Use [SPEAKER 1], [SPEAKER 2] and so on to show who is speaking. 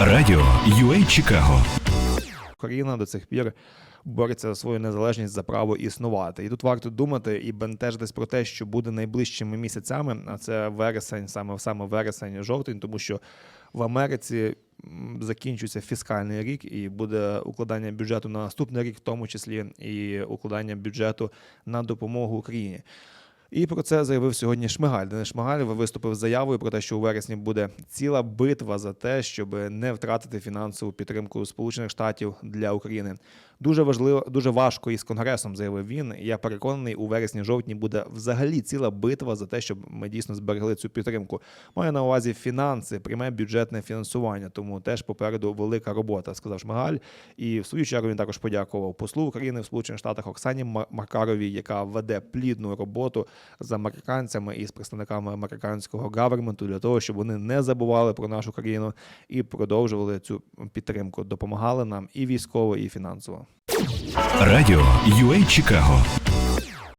[SPEAKER 1] Радіо UA Чикаго
[SPEAKER 2] Україна до цих пір бореться за свою незалежність за право існувати. І тут варто думати і бентежитись про те, що буде найближчими місяцями, а це вересень, саме саме вересень, жовтень, тому що в Америці закінчується фіскальний рік, і буде укладання бюджету на наступний рік, в тому числі і укладання бюджету на допомогу Україні. І про це заявив сьогодні Шмигаль. Денис Шмигаль виступив з заявою про те, що у вересні буде ціла битва за те, щоб не втратити фінансову підтримку Сполучених Штатів для України. Дуже важливо, дуже важко із конгресом, заявив він. Я переконаний, у вересні-жовтні буде взагалі ціла битва за те, щоб ми дійсно зберегли цю підтримку. Маю на увазі фінанси, пряме бюджетне фінансування. Тому теж попереду велика робота, сказав Шмигаль. І в свою чергу він також подякував послу України в Сполучених Штатах Оксані Ма- Маркаровій, яка веде плідну роботу з американцями і з представниками американського гаверменту для того, щоб вони не забували про нашу країну і продовжували цю підтримку, допомагали нам і військово, і фінансово.
[SPEAKER 1] Радіо UA Чикаго